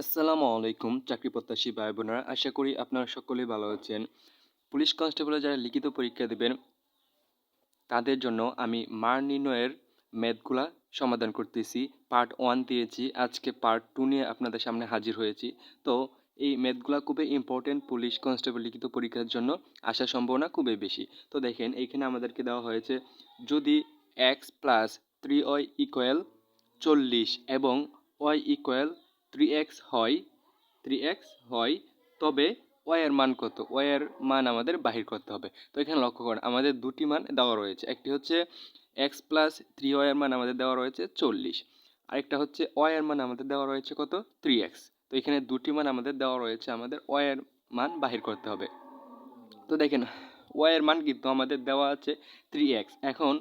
আসসালামু আলাইকুম, চাকরি প্রত্যাশী ভাই বোনেরা আশা করি আপনারা সকলেই ভালো আছেন। পুলিশ কনস্টেবলে যারা লিখিত পরীক্ষা দেবেন, তাদের জন্য আমি মান নির্ণয়ের ম্যাথগুলা সমাধান করতেছি। পার্ট ওয়ান দিয়েছি, আজকে পার্ট টু নিয়ে আপনাদের সামনে হাজির হয়েছি। তো এই ম্যাথগুলা খুবই ইম্পর্টেন্ট পুলিশ কনস্টেবল লিখিত পরীক্ষার জন্য আসার সম্ভাবনা খুবই বেশি। তো দেখেন এইখানে আমাদেরকে দেওয়া হয়েছে, যদি x plus three y equal চল্লিশ এবং ওয়াই ইকুয়াল থ্রি এক্স হয় থ্রি এক্স হয়, তবে ওয়ের মান কত? ওয়ের মান আমাদের বাহির করতে হবে। তো এখানে লক্ষ্য করেন, আমাদের দুটি মান দেওয়া রয়েছে। একটি হচ্ছে এক্স প্লাস থ্রি ওয়ের মান আমাদের দেওয়া রয়েছে চল্লিশ। আরেকটা হচ্ছে ওয়ের মান আমাদের দেওয়া রয়েছে কত? থ্রি এক্স তো এখানে দুটি মান আমাদের দেওয়া রয়েছে, আমাদের ওয়ের মান বাহির করতে হবে। তো দেখেন ওয়ের মান কিন্তু আমাদের দেওয়া আছে থ্রি এক্স এখন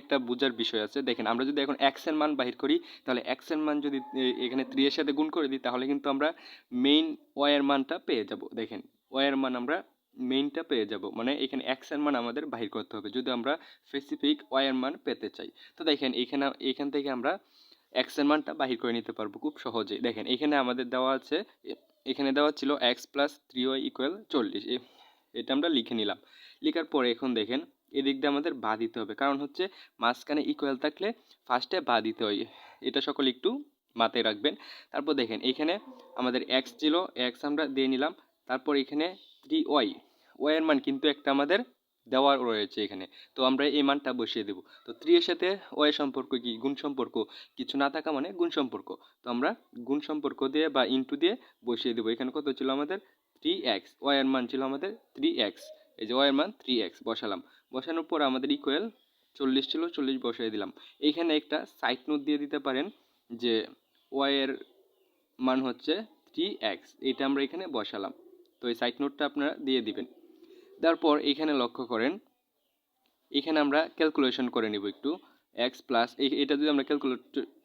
একটা বোঝার বিষয় আছে। দেখেন, আমরা যদি এখন এক্সের মান বাহির করি, তাহলে এক্সের মান যদি এখানে থ্রি এর সাথে গুণ করে দিই, তাহলে কিন্তু আমরা মেইন ওয়ের মানটা পেয়ে যাব। দেখেন ওয়ের মান আমরা মেইনটা পেয়ে যাব। মানে এখানে এক্সের মান আমাদের বাহির করতে হবে, যদি আমরা স্পেসিফিক ওয়ের মান পেতে চাই। তো দেখেন, এখানে, এখান থেকে আমরা এক্সের মানটা বাহির করে নিতে পারব খুব সহজে। দেখেন, এখানে আমাদের দেওয়া আছে এখানে দেওয়া ছিল x plus three y equal চল্লিশ। এটা আমরা লিখে নিলাম। লেখার পরে এখন দেখেন, এদিক দিয়ে আমাদের বা দিতে হবে। কারণ হচ্ছে মাঝখানে ইকুয়াল থাকলে ফার্স্টে বা দিতে হয়। এটা সকল একটু মাথায় রাখবেন। তারপর দেখেন, এখানে আমাদের এক্স ছিল এক্স আমরা দিয়ে নিলাম। তারপর এখানে থ্রি ওয়াই ওয়াইয়ের মান কিন্তু একটা আমাদের দেওয়া রয়েছে এখানে। তো আমরা এই মানটা বসিয়ে দেব। তো থ্রি এর সাথে ওয়াই সম্পর্ক কি? গুণ সম্পর্ক। কিছু না থাকা মানে গুণ সম্পর্ক। তো আমরা গুণ সম্পর্ক দিয়ে বা ইন্টু দিয়ে বসিয়ে দেবো। এখানে কত ছিল আমাদের? থ্রি এক্স ওয়াইয়ের মান ছিল আমাদের থ্রি এক্স এই যে ওয়াইয়ের মান থ্রি এক্স বসালাম। বসানোর পর আমাদের ইকুয়াল চল্লিশ ছিল, চল্লিশ বসিয়ে দিলাম। এইখানে একটা সাইড নোট দিয়ে দিতে পারেন যে ওয়াইয়ের মান হচ্ছে থ্রি এক্স এটা আমরা এখানে বসালাম। তো এই সাইড নোটটা আপনারা দিয়ে দিবেন। তারপর এখানে লক্ষ্য করেন, এখানে আমরা ক্যালকুলেশন করে নিব একটু। এক্স প্লাস এটা যদি আমরা ক্যালকুলেট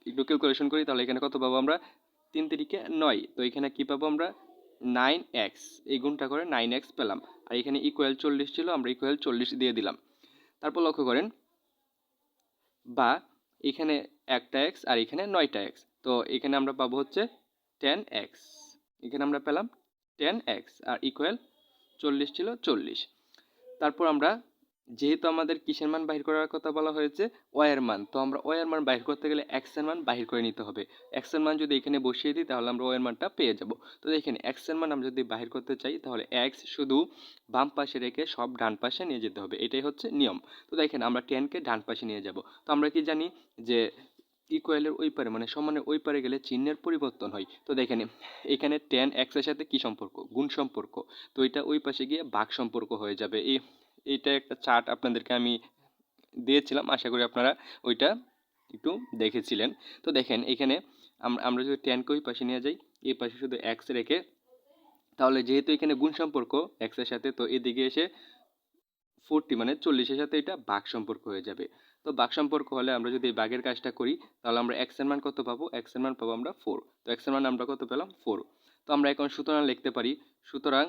একটু ক্যালকুলেশন করি, তাহলে এখানে কত পাবো আমরা? তিন তিরিকে নয়। তো এখানে কী পাবো আমরা? নাইন এক্স, এই গুণটা করে নাইন এক্স পেলাম। আর এখানে ইকুয়াল চল্লিশ ছিল, আমরা ইকুয়াল চল্লিশ দিয়ে দিলাম। তারপর লক্ষ্য করেন, বা এখানে একটা এক্স আর এখানে নয়টা এক্স। তো এখানে আমরা পাবো হচ্ছে টেন এক্স। এখানে আমরা পেলাম টেন এক্স, আর ইকুয়াল চল্লিশ ছিল চল্লিশ। তারপর আমরা যেহেতু আমাদের কিসের মান বাহির করার কথা বলা হয়েছে ওয়ের মান। তো আমরা ওয়ের মান বাহির করতে গেলে এক্সের মান বাহির করে নিতে হবে। এক্সের মান যদি এখানে বসিয়ে দিই, তাহলে আমরা ওয়ের মানটা পেয়ে যাব। তো দেখেন এক্সের মান আমরা যদি বাহির করতে চাই, তাহলে এক্স শুধু বাম পাশে রেখে সব ডান পাশে নিয়ে যেতে হবে। এটাই হচ্ছে নিয়ম। তো দেখেন, আমরা টেনকে ডান পাশে নিয়ে যাব। তো আমরা কি জানি যে ইকুয়ালের ওই পারে মানে সমানের ওই পারে গেলে চিহ্নের পরিবর্তন হয়। তো দেখেন, এখানে টেন এক্সের সাথে কি সম্পর্ক? গুণ সম্পর্ক। তো এটা ওই পাশে গিয়ে ভাগ সম্পর্ক হয়ে যাবে। এই এইটা একটা চার্ট আপনাদেরকে আমি দিয়েছিলাম। আশা করি আপনারা ওইটা একটু দেখেছিলেন। তো দেখেন, এখানে আমরা যদি টেনকে ওই পাশে নিয়ে যাই, এই পাশে শুধু এক্স রেখে, তাহলে যেহেতু এখানে গুণ সম্পর্ক এক্সের সাথে, তো এদিকে এসে ফোরটি মানে চল্লিশের সাথে এটা বাঘ সম্পর্ক হয়ে যাবে। তো বাঘ সম্পর্ক হলে আমরা যদি এই বাঘের কাজটা করি, তাহলে আমরা এক্সের মান কত পাবো? এক্সের মান পাবো আমরা ফোর তো এক্সের মান আমরা কত পেলাম? ফোর তো আমরা এখন সুতরাং লিখতে পারি, সুতরাং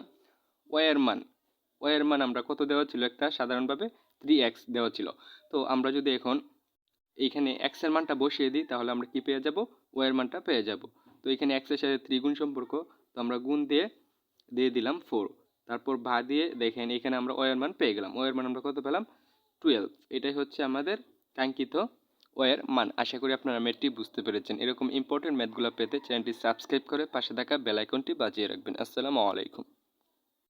ওয়ের মান ওয়ের মান আমরা কত দেওয়া ছিল একটা সাধারণভাবে থ্রি এক্স দেওয়া ছিল। তো আমরা যদি এখন এইখানে এক্সের মানটা বসিয়ে দিই, তাহলে আমরা কি পেয়ে যাব? ওয়ের মানটা পেয়ে যাব। তো এখানে এক্সের সাথে ত্রিগুণ সম্পর্ক, তো আমরা গুণ দিয়ে দিয়ে দিলাম ফোর তারপর ভা দিয়ে দেখেন, এখানে আমরা ওয়ের মান পেয়ে গেলাম। ওয়ের মান আমরা কত পেলাম? টুয়েলভ এটাই হচ্ছে আমাদের কাঙ্ক্ষিত ওয়ের মান। আশা করি আপনারা ম্যাথটি বুঝতে পেরেছেন। এরকম ইম্পর্টেন্ট ম্যাথগুলো পেতে চ্যানেলটি সাবস্ক্রাইব করে পাশে থাকা বেলাইকনটি বাজিয়ে রাখবেন। আসসালামু আলাইকুম।